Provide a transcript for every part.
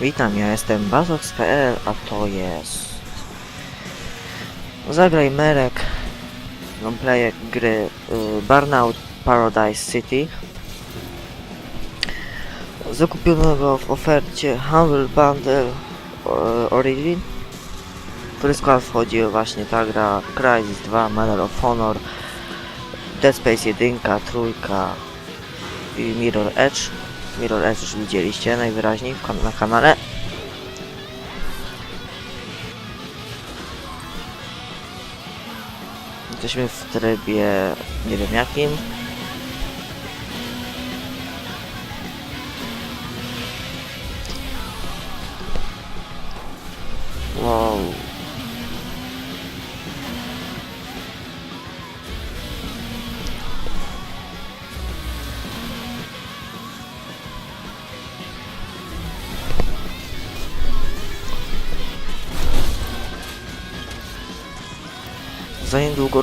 Witam, ja jestem Bazox.pl, a to jest... Zagraj Merek, gameplay gry y, Burnout Paradise City. Zakupiono go w ofercie Humble Bundle y, Origin, który skład wchodzi właśnie ta gra Crysis 2, Medal of Honor, Dead Space 1, trójka i Mirror Edge. Mirror Edge już widzieliście najwyraźniej kan na kanale. Jesteśmy w trybie nie wiem jakim.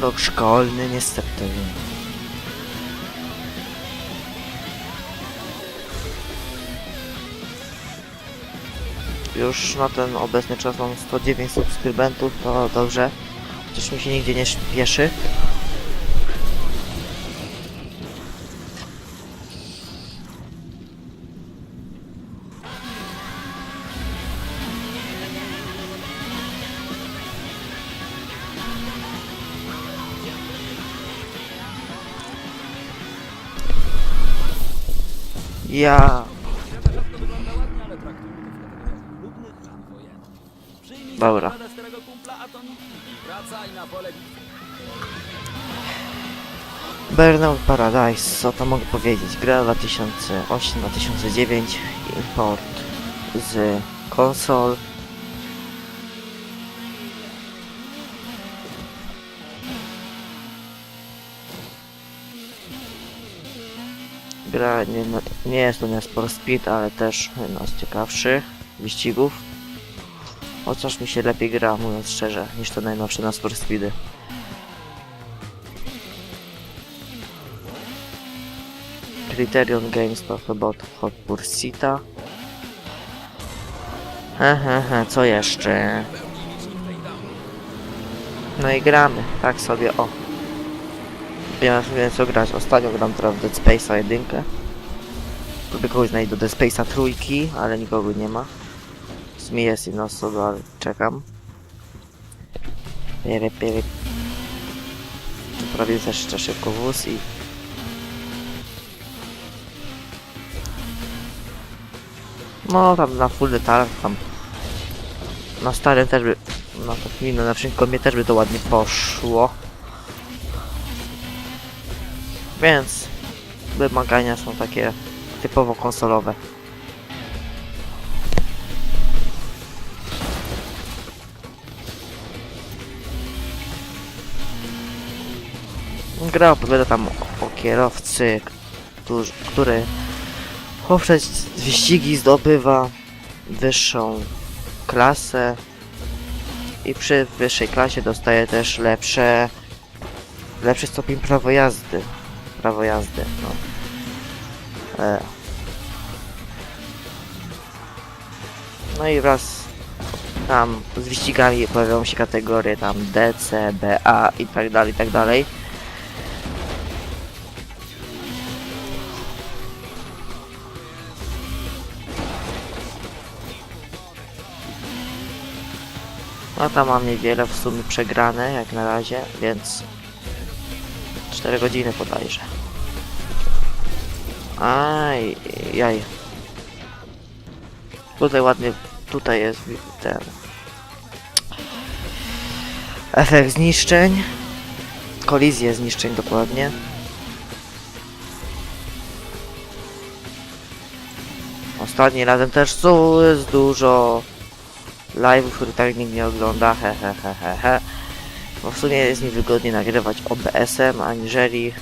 Rok szkolny, niestety. Już na ten obecny czas mam 109 subskrybentów, to dobrze. Chociaż mi się nigdzie nie śpieszy. Ja... Dobra. Burnout Paradise, co to mogę powiedzieć? Gra 2008-2009, import z konsol. Gra nie, nie jest to nie Sport Speed, ale też jedna z ciekawszych wyścigów. Chociaż mi się lepiej gra, mówiąc szczerze, niż to najnowsze na Sport Speedy. Criterion Games Talk About Hot Pursuita. Hehehe, co jeszcze? No i gramy, tak sobie, o. Ja wiem co grać, ostatnio gram teraz w Dead Space'a 1. Próbuję kogoś znajść do Dead Space'a trójki, ale nikogo nie ma. W sumie jest jedna osoba, ale czekam. Piery, piery. Prawie zeszczę szybko wóz i... No tam na full detalach tam... Na starym też by... No to minę na wszystko mnie też by to ładnie poszło. Więc wymagania są takie typowo konsolowe. Gra opowiada tam o, kierowcy, którzy, który poprzez wyścigi zdobywa wyższą klasę i przy wyższej klasie dostaje też lepsze lepszy stopień prawo jazdy prawo jazdy, no. E. No i wraz tam z wyścigami pojawiają się kategorie tam D, C, B, A i tak dalej, i tak dalej. No tam mam niewiele w sumie przegrane jak na razie, więc 4 godziny podajże. Aj, jaj. Tutaj ładnie, tutaj jest ten efekt zniszczeń. Kolizję zniszczeń dokładnie. Ostatnim razem też tu jest dużo live'ów, których tak nikt nie ogląda, he he he he he. Bo w sumie jest mi wygodniej nagrywać OBS-em, aniżeli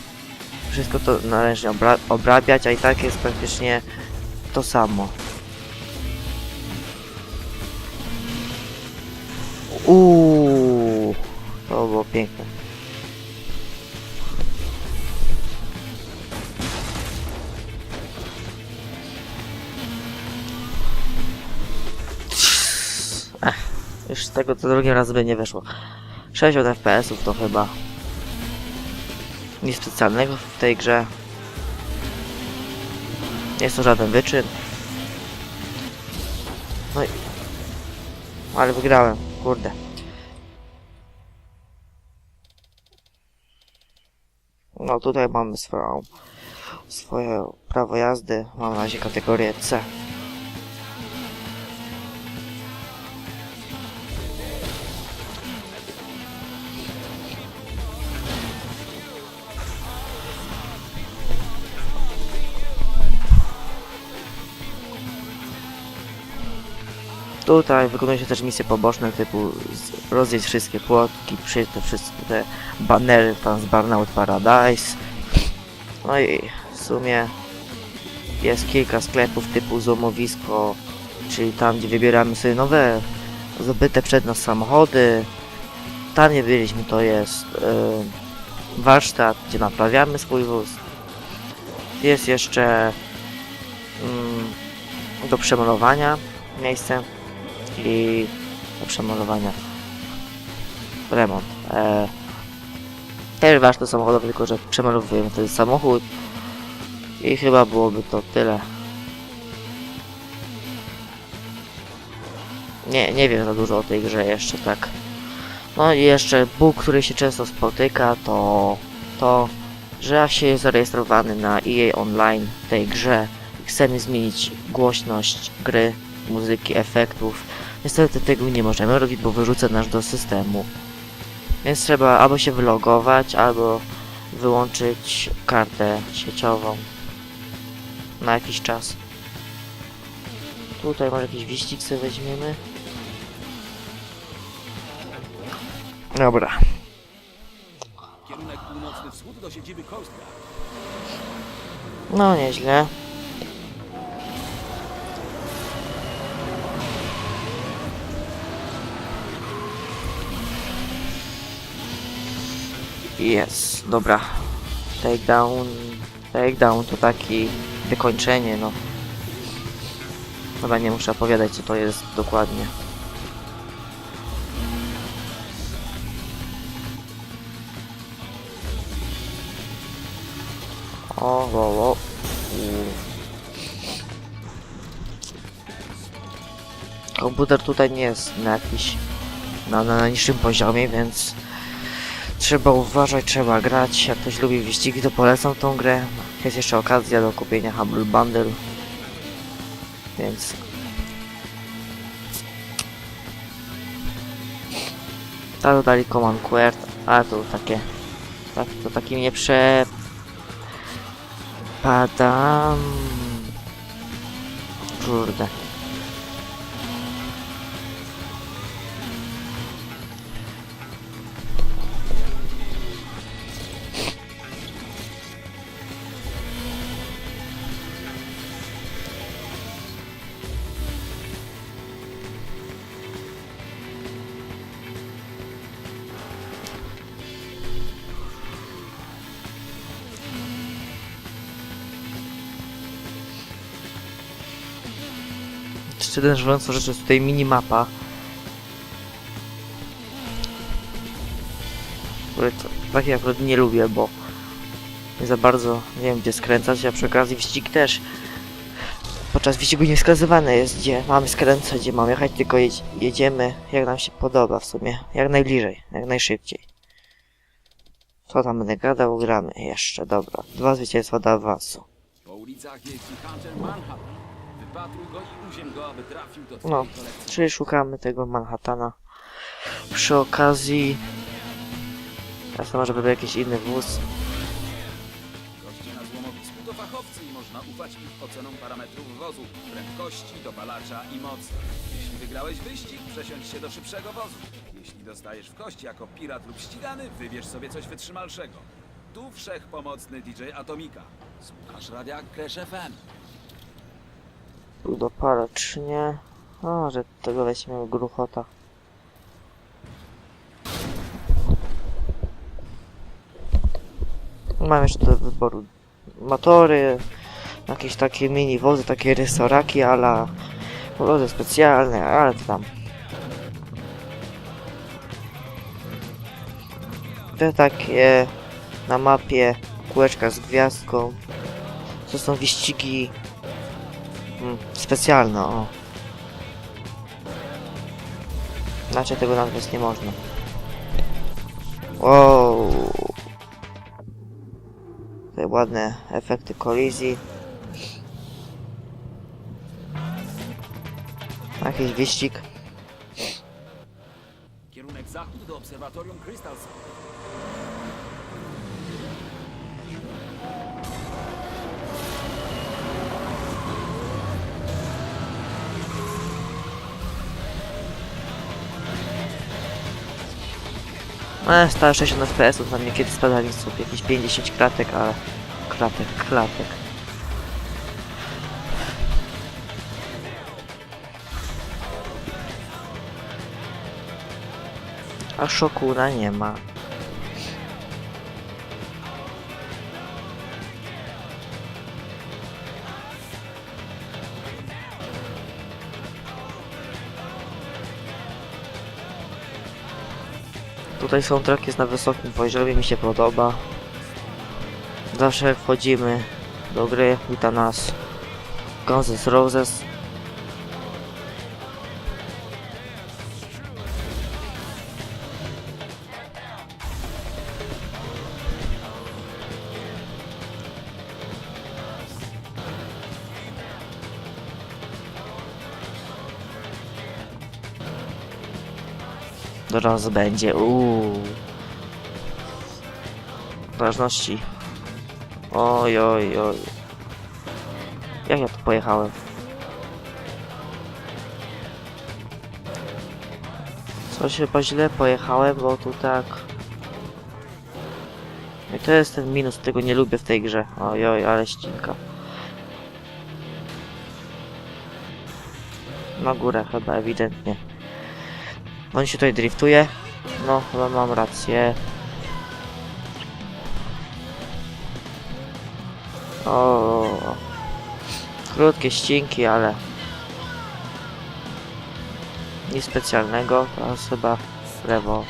wszystko to należy obra obrabiać, a i tak jest praktycznie to samo. Uuu, to było piękne. Już z tego to drugim razem by nie wyszło. 60 FPS-ów to chyba nic specjalnego w tej grze. Nie jest to żaden wyczyn. No i... Ale wygrałem, kurde. No tutaj mamy swoją, swoje prawo jazdy. Mam na razie kategorię C. Tutaj wykonuje się też misje poboczne typu rozjeść wszystkie płotki, przyjść te wszystkie te banery tam z Burnout Paradise. No i w sumie jest kilka sklepów typu złomowisko, czyli tam gdzie wybieramy sobie nowe zdobyte przed nas samochody. Tam nie byliśmy, to jest yy, warsztat, gdzie naprawiamy swój wóz. Jest jeszcze mm, do przemalowania miejsce i do przemalowania remont. E, też warsztat samochodowy, tylko że przemalowujemy wtedy samochód i chyba byłoby to tyle. Nie, nie wiem za dużo o tej grze jeszcze tak. No i jeszcze bóg, który się często spotyka, to to, że jak się jest zarejestrowany na EA Online w tej grze i chcemy zmienić głośność gry, muzyki, efektów, niestety tego nie możemy robić, bo wyrzuca nas do systemu. Więc trzeba albo się wylogować, albo wyłączyć kartę sieciową na jakiś czas. Tutaj może jakiś wyścig sobie weźmiemy. Dobra. Kierunek północny wschód do siedziby. No nieźle. Jest, dobra. Takedown. Takedown to taki wykończenie, no. Chyba nie muszę opowiadać co to jest dokładnie. O, o, o. Komputer tutaj nie jest na jakiś na, na najniższym poziomie, więc trzeba uważać, trzeba grać. Jak ktoś lubi wyścigi, to polecam tą grę. Jest jeszcze okazja do kupienia Humble Bundle. Więc tak dodali Command Quert, ale to takie tak, to taki mnie prze Padam. Kurde. Jeszcze denerwującą rzecz jest tutaj minimapa. Takiej akurat nie lubię, bo nie za bardzo nie wiem gdzie skręcać, a przy okazji wyścig też. Podczas wyścigu nie wskazywane jest gdzie mamy skręcać, gdzie mamy jechać, tylko jedź, jedziemy jak nam się podoba w sumie. Jak najbliżej, jak najszybciej. Co tam będę gadał? Gramy jeszcze, dobra. Dwa zwycięstwa do awansu. Po ulicach jeździ Hunter Manhattan. Wypatruj go i uziem go, aby trafił do No. kolekcji. Czyli szukamy tego Manhattana. Przy okazji... Teraz może by był jakiś inny wóz. Goście na złomowisku to fachowcy i można ufać ich ocenom parametrów wozu, prędkości, dopalacza i mocy. Jeśli wygrałeś wyścig, przesiądź się do szybszego wozu. Jeśli dostajesz w kości jako pirat lub ścigany, wybierz sobie coś wytrzymalszego. Tu wszechpomocny DJ Atomika. Słuchasz radia Crash FM. Ludopalacz, nie? O, że tego weźmiemy gruchota. Mam jeszcze do wyboru motory, jakieś takie mini wozy, takie restauraki ala wozy specjalne, ale to tam. Te takie na mapie kółeczka z gwiazdką. To są wyścigi mm, specjalne, o. Inaczej tego nazwać nie można. Wow. Tutaj ładne efekty kolizji. Jakiś wyścig. Kierunek zachód do obserwatorium Crystal. E, stałe 60 FPS-ów, tam niekiedy spadali sobie jakieś 50 kratek, ale... Klatek, klatek. A Szokuna nie ma. Tutaj soundtrack jest na wysokim poziomie, mi się podoba. Zawsze wchodzimy do gry, wita nas Guns N' Roses. Zaraz będzie, uuu. W zależności. Oj, oj, oj. Jak ja tu pojechałem? Coś chyba źle pojechałem, bo tu tak... I to jest ten minus, tego nie lubię w tej grze. Oj, oj, ale ścinka. Na górę chyba, ewidentnie. On się tutaj driftuje. No, chyba mam rację. O, krótkie ścinki, ale nic specjalnego. Teraz chyba w lewo.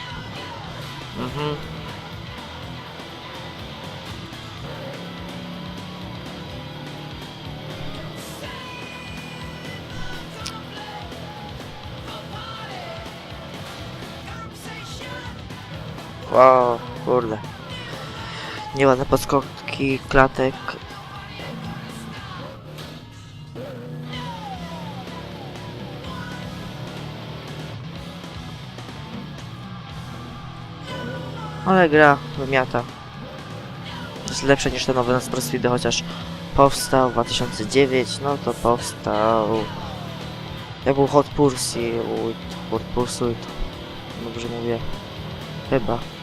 Mhm. Wow, kurde. Nieładne podskoki, klatek. Ale gra wymiata. Jest lepsza niż te nowe Need for Speedy, chociaż powstał w 2009, no to powstał... Jak był Hot Pursuit, Hot Pursuit, dobrze mówię. Chyba.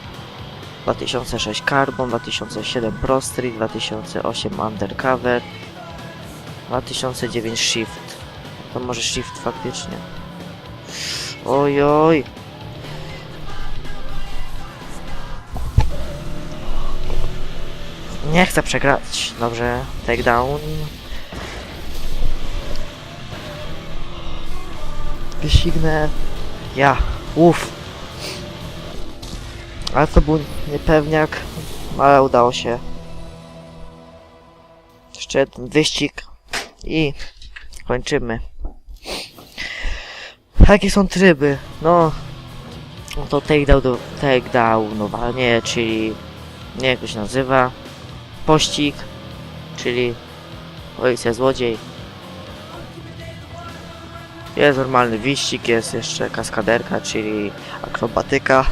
2006 Carbon, 2007 Pro Street, 2008 Undercover, 2009 Shift. To może Shift faktycznie. Oj, oj. Nie chcę przegrać. Dobrze, takedown. Wyścignę. Ja. Uff. Ale to był niepewniak, ale udało się. Jeszcze jeden wyścig i kończymy. Jakie są tryby? No, no to takedown do takedownowanie, czyli nie jak to się nazywa. Pościg, czyli policja złodziej. Jest normalny wyścig, jest jeszcze kaskaderka, czyli akrobatyka.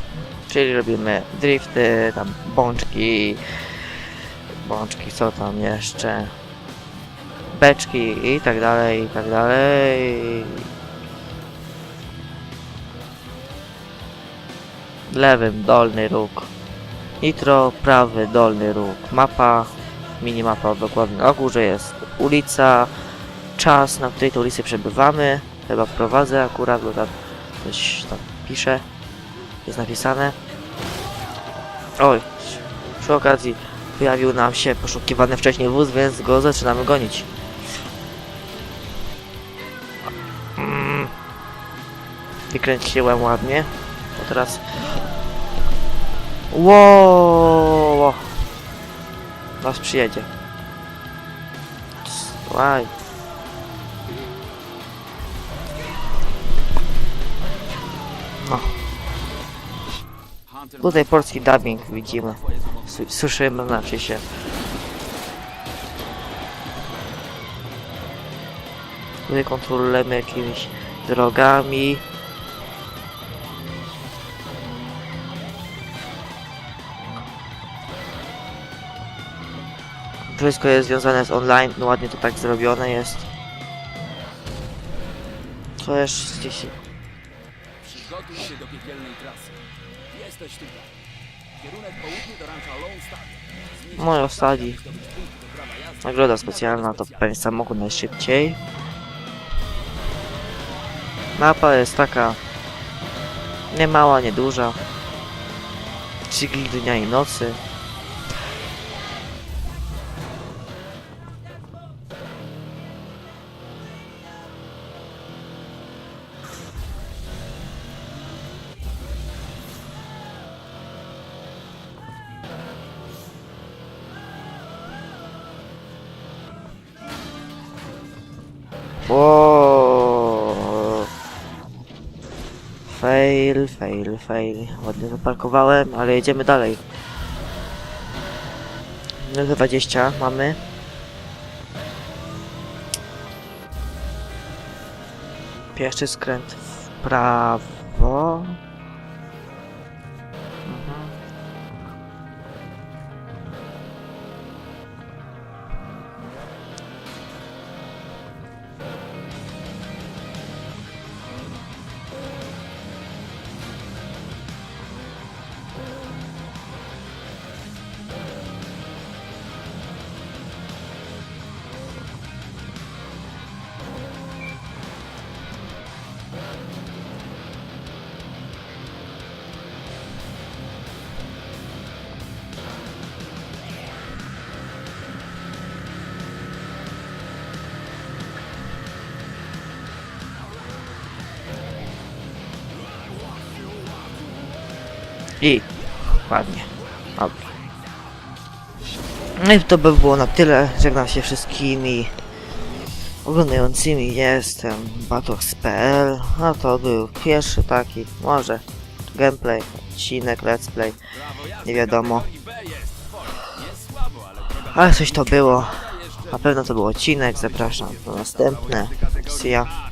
Czyli robimy drifty, tam bączki, bączki, co tam jeszcze, beczki i tak dalej, i tak dalej. Lewym dolny róg, nitro, prawy dolny róg, mapa, minimapa dokładnie na górze jest ulica, czas, na której to ulicy przebywamy, chyba wprowadzę akurat, bo tam coś tam pisze jest napisane. Oj, przy okazji pojawił nam się poszukiwany wcześniej wóz, więc go zaczynamy gonić. Mm. Wykręciłem ładnie. A teraz... Ło! Nas przyjedzie. Słuchaj. Tutaj polski dubbing widzimy. Słyszymy, znaczy się. Tutaj kontrolujemy jakimiś drogami. Wszystko jest związane z online, no ładnie to tak zrobione jest. Co jeszcze. Przygotuj się do piekielnej trasy. Jesteś tutaj. Kierunek południe do rancha Lone Star. Moje jazdy. Nagroda specjalna to pewnie samochód najszybciej. Mapa jest taka nie mała, nie duża. Cykl dnia i nocy. Fail. Ładnie zaparkowałem, ale jedziemy dalej. Minutę 20 mamy. Pierwszy skręt w prawo. I ładnie. Dobra. No i to by było na tyle. Żegnam się wszystkimi oglądającymi. Jestem Batox.pl. A to był pierwszy taki, może gameplay, odcinek, let's play. Nie wiadomo. ale coś to było. Na pewno to był odcinek. Zapraszam do następne. See ya.